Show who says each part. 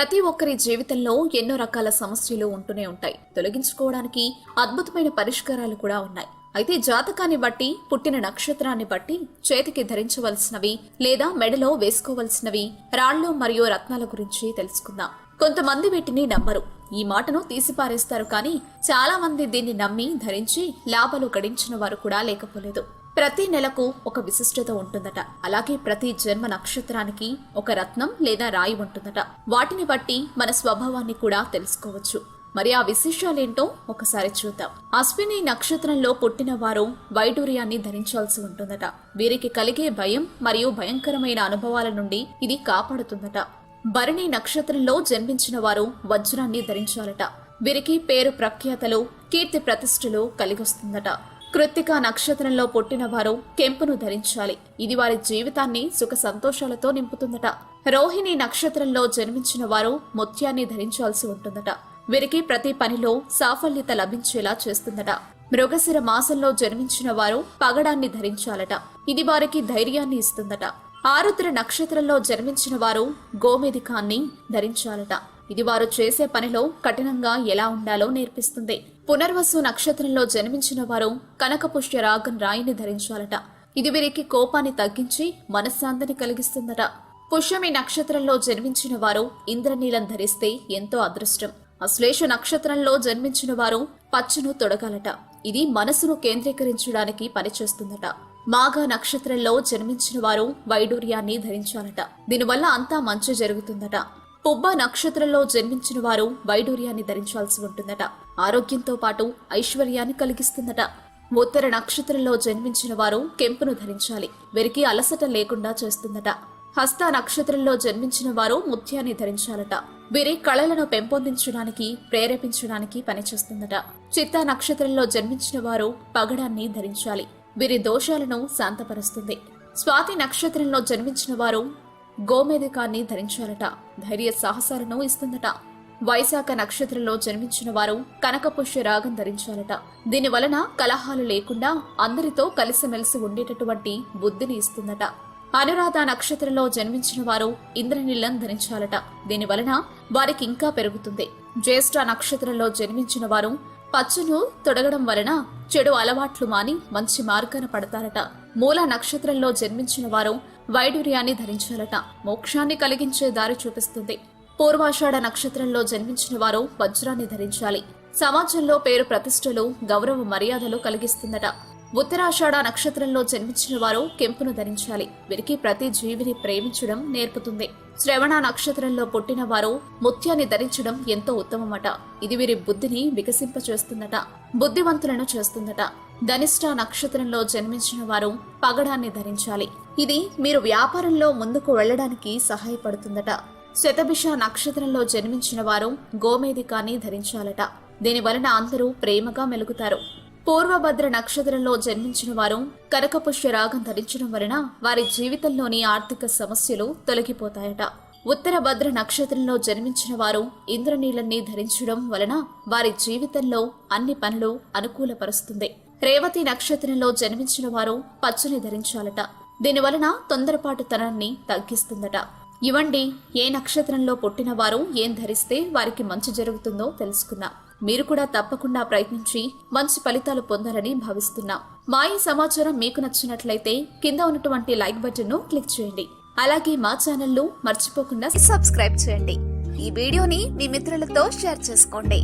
Speaker 1: ప్రతి ఒక్కరి జీవితంలో ఎన్నో రకాల సమస్యలు ఉంటూనే ఉంటాయి. తొలగించుకోవడానికి అద్భుతమైన పరిష్కారాలు కూడా ఉన్నాయి. అయితే జాతకాన్ని బట్టి పుట్టిన నక్షత్రాన్ని బట్టి చేతికి ధరించవలసినవి లేదా మెడలో వేసుకోవలసినవి రాళ్ళు మరియు రత్నాల గురించి తెలుసుకుందాం. కొంతమంది వీటిని నమ్మరు. ఈ మాటను తీసిపారేస్తారు కానీ చాలా మంది దీన్ని నమ్మి ధరించి లాభాలు గడించిన వారు కూడా లేకపోలేదు. ప్రతి నెలకు ఒక విశిష్టత ఉంటుందట. అలాగే ప్రతి జన్మ నక్షత్రానికి ఒక రత్నం లేదా రాయి ఉంటుందట. వాటిని బట్టి మన స్వభావాన్ని కూడా తెలుసుకోవచ్చు. మరి ఆ విశేషాలేంటో ఒకసారి చూద్దాం. అశ్విని నక్షత్రంలో పుట్టిన వారు వైడూర్యాన్ని ధరించాల్సి ఉంటుందట. వీరికి కలిగే భయం మరియు భయంకరమైన అనుభవాల నుండి ఇది కాపాడుతుందట. భరణి నక్షత్రంలో జన్మించిన వారు వజ్రాన్ని ధరించాలట. వీరికి పేరు ప్రఖ్యాతలు కీర్తి ప్రతిష్టలు కలిగొస్తుందట. కృత్తిక నక్షత్రంలో పుట్టిన వారు కెంపును ధరించాలి. ఇది వారి జీవితాన్ని సుఖ సంతోషాలతో నింపుతుందట. రోహిణి నక్షత్రంలో జన్మించిన వారు ముత్యాన్ని ధరించాల్సి ఉంటుందట. వీరికి ప్రతి పనిలో సాఫల్యత లభించేలా చేస్తుందట. మృగశిర మాసంలో జన్మించిన వారు పగడాన్ని ధరించాలట. ఇది వారికి ధైర్యాన్ని ఇస్తుందట. ఆరుద్ర నక్షత్రంలో జన్మించిన వారు గోమేధికాన్ని ధరించాలట. ఇది వారు చేసే పనిలో కఠినంగా ఎలా ఉండాలో నేర్పిస్తుంది. పునర్వసు నక్షత్రంలో జన్మించిన వారు కనకపుష్య రాగం రాయిని ధరించాలట. ఇది వీరికి కోపాన్ని తగ్గించి మనశ్శాంతిని కలిగిస్తుందట. పుష్యమి నక్షత్రంలో జన్మించిన వారు ఇంద్రనీలం ధరిస్తే ఎంతో అదృష్టం. అశ్లేష నక్షత్రంలో జన్మించిన వారు పచ్చును తొడగాలట. ఇది మనసును కేంద్రీకరించడానికి పనిచేస్తుందట. మాఘ నక్షత్రంలో జన్మించిన వారు వైడూర్యాన్ని ధరించాలట. దీనివల్ల అంతా మంచి జరుగుతుందట. పుబ్బ నక్షత్రంలో జన్మించిన వారు వైడూర్యాన్ని ధరించాల్సి ఉంటుందట. ఆరోగ్యంతో పాటు ఐశ్వర్యాన్ని కలిగిస్తుందట. ఉత్తర నక్షత్రంలో జన్మించిన వారు కెంపును ధరించాలి. వీరికి అలసట లేకుండా చేస్తుందట. హస్త నక్షత్రంలో జన్మించిన వారు ముత్యాన్ని ధరించాలట. వీరి కళలను పెంపొందించడానికి ప్రేరేపించడానికి పనిచేస్తుందట. చిత్త నక్షత్రంలో జన్మించిన వారు పగడాన్ని ధరించాలి. వీరి దోషాలను శాంతపరుస్తుంది. స్వాతి నక్షత్రంలో జన్మించిన వారు గోమేధికాన్ని ధరించాలట ధైర్య సాహసాలను ఇస్తుందట. వైశాఖ నక్షత్రంలో జన్మించిన వారు కనకపుష్య రాగం ధరించాలట దీని వలన కలహాలు లేకుండా అందరితో కలిసిమెలిసి ఉండేటటువంటి బుద్ధిని ఇస్తుందట. అనురాధ నక్షత్రంలో జన్మించిన వారు ఇంద్రనీలం ధరించాలట దీని వలన వారికి ఇంకా పెరుగుతుంది. జ్యేష్ఠ నక్షత్రంలో జన్మించిన వారు పచ్చును తొడగడం వలన చెడు అలవాట్లు మాని మంచి మార్గాన పడతారట. మూల నక్షత్రంలో జన్మించిన వారు వైడూర్యాన్ని ధరించాలట. మోక్షాన్ని కలిగించే దారి చూపిస్తుంది. పూర్వాషాఢ నక్షత్రంలో జన్మించిన వారు వజ్రాన్ని ధరించాలి. సమాజంలో పేరు ప్రతిష్టలు గౌరవ మర్యాదలు కలిగిస్తుందట. ఉత్తరాషాఢ నక్షత్రంలో జన్మించిన వారు కెంపును ధరించాలి. వీరికి ప్రతి జీవిని ప్రేమించడం నేర్పుతుంది. శ్రవణ నక్షత్రంలో పుట్టిన వారు ముత్యాన్ని ధరించడం ఎంతో ఉత్తమమట. ఇది వీరి బుద్ధిని వికసింపచేస్తుందట బుద్ధివంతులను చేస్తుందట ధనిష్ట నక్షత్రంలో జన్మించిన వారు పగడాన్ని ధరించాలి. ఇది మీరు వ్యాపారంలో ముందుకు వెళ్ళడానికి సహాయపడుతుందట. శతభిష నక్షత్రంలో జన్మించిన వారు గోమేధికాన్ని ధరించాలట. దీని వలన అందరూ ప్రేమగా మెలుగుతారు. పూర్వభద్ర నక్షత్రంలో జన్మించిన వారు కనకపుష్య రాగం ధరించడం వలన వారి జీవితంలోని ఆర్థిక సమస్యలు తొలగిపోతాయట. ఉత్తర భద్ర నక్షత్రంలో జన్మించిన వారు ఇంద్రనీలన్ని ధరించడం వలన వారి జీవితంలో అన్ని పనులు అనుకూలపరుస్తుంది. రేవతి నక్షత్రంలో జన్మించిన వారు పచ్చని ధరించాలట. దీని వలన తొందరపాటుతనాన్ని తగ్గిస్తుందట. ఇవండి ఏ నక్షత్రంలో పుట్టిన వారు ఏం ధరిస్తే వారికి మంచి జరుగుతుందో తెలుసుకుందాం. మీరు కూడా తప్పకుండా ప్రయత్నించి మంచి ఫలితాలు పొందాలని భావిస్తున్నాం. మా ఈ సమాచారం మీకు నచ్చినట్లయితే కింద ఉన్నటువంటి లైక్ బటన్ను క్లిక్ చేయండి. అలాగే మా ఛానల్ను మర్చిపోకుండా
Speaker 2: సబ్స్క్రైబ్ చేయండి. ఈ వీడియోని మీ మిత్రులతో షేర్ చేసుకోండి.